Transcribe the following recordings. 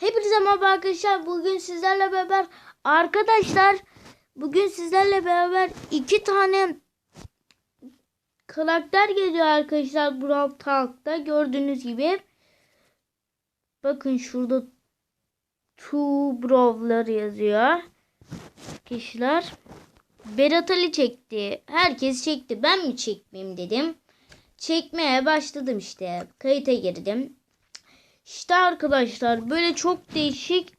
Hepinize merhaba arkadaşlar. Bugün sizlerle beraber arkadaşlar bugün sizlerle beraber iki tane karakter geliyor arkadaşlar Brawl Talk'ta gördüğünüz gibi. Bakın şurada Two Brawler yazıyor. Kişiler. Berat Ali çekti. Herkes çekti. Ben mi çekmeyeyim dedim. Çekmeye başladım işte. Kayıta girdim. İşte arkadaşlar böyle çok değişik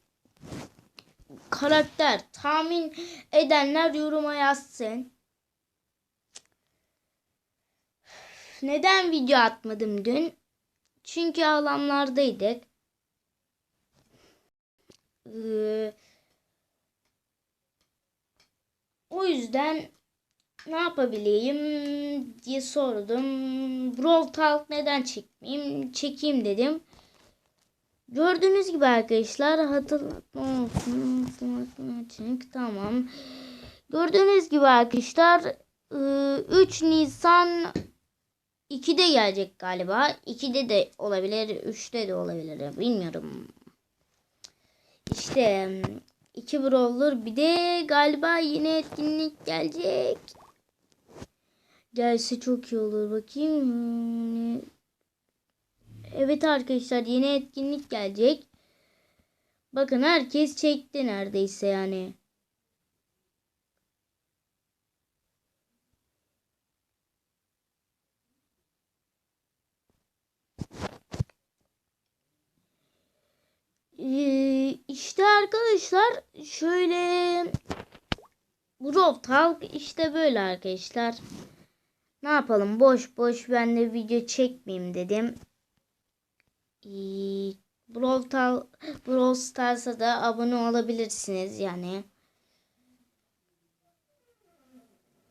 karakter tahmin edenler yoruma yazsın. Neden video atmadım dün? Çünkü alanlardaydık. Ee, o yüzden ne yapabileyim diye sordum. Brawl Talk neden çekmeyeyim? Çekeyim dedim. Gördüğünüz gibi arkadaşlar hatırlatma için, Tamam. Gördüğünüz gibi arkadaşlar 3 Nisan 2'de gelecek galiba. 2'de de olabilir. 3'te de olabilir. Bilmiyorum. İşte 2 Brawler bir de galiba yine etkinlik gelecek. Gelse çok iyi olur. Bakayım. Evet arkadaşlar yeni etkinlik gelecek. Bakın herkes çekti neredeyse yani. Ee, işte arkadaşlar şöyle Brawl Talk işte böyle arkadaşlar. Ne yapalım boş boş ben de video çekmeyeyim dedim. Ee, Brawl, Tal Brawl Stars'a da abone olabilirsiniz yani.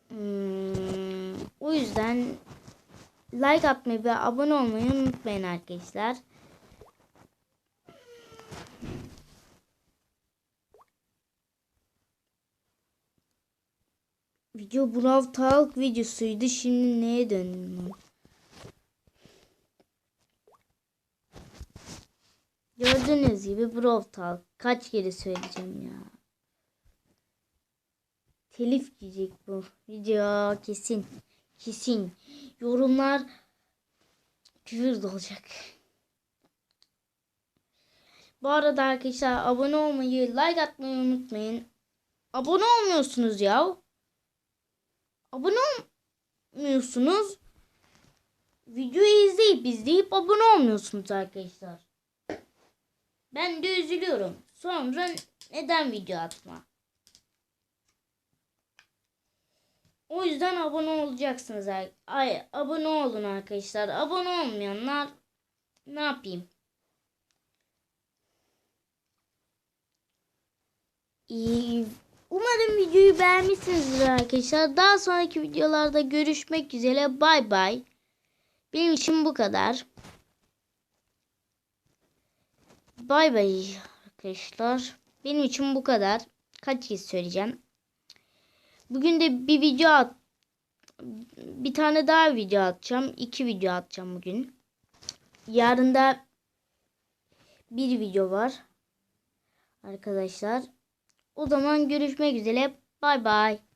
Hmm, o yüzden like atmayı ve abone olmayı unutmayın arkadaşlar. Video Brawl Talk videosuydu. Şimdi neye döndüm? Gördüğünüz gibi Brawl Talk. Kaç kere söyleyeceğim ya. Telif yiyecek bu video kesin. Kesin. Yorumlar küfür olacak. Bu arada arkadaşlar abone olmayı, like atmayı unutmayın. Abone olmuyorsunuz ya. Abone olmuyorsunuz. Videoyu izleyip izleyip abone olmuyorsunuz arkadaşlar. Ben de üzülüyorum. Sonra neden video atma? O yüzden abone olacaksınız. Ay, abone olun arkadaşlar. Abone olmayanlar ne yapayım? İyi. Umarım videoyu beğenmişsinizdir arkadaşlar. Daha sonraki videolarda görüşmek üzere. Bay bay. Benim için bu kadar. Bay bay arkadaşlar. Benim için bu kadar. Kaç kez söyleyeceğim. Bugün de bir video at bir tane daha video atacağım. İki video atacağım bugün. Yarın da bir video var. Arkadaşlar. O zaman görüşmek üzere. Bay bay.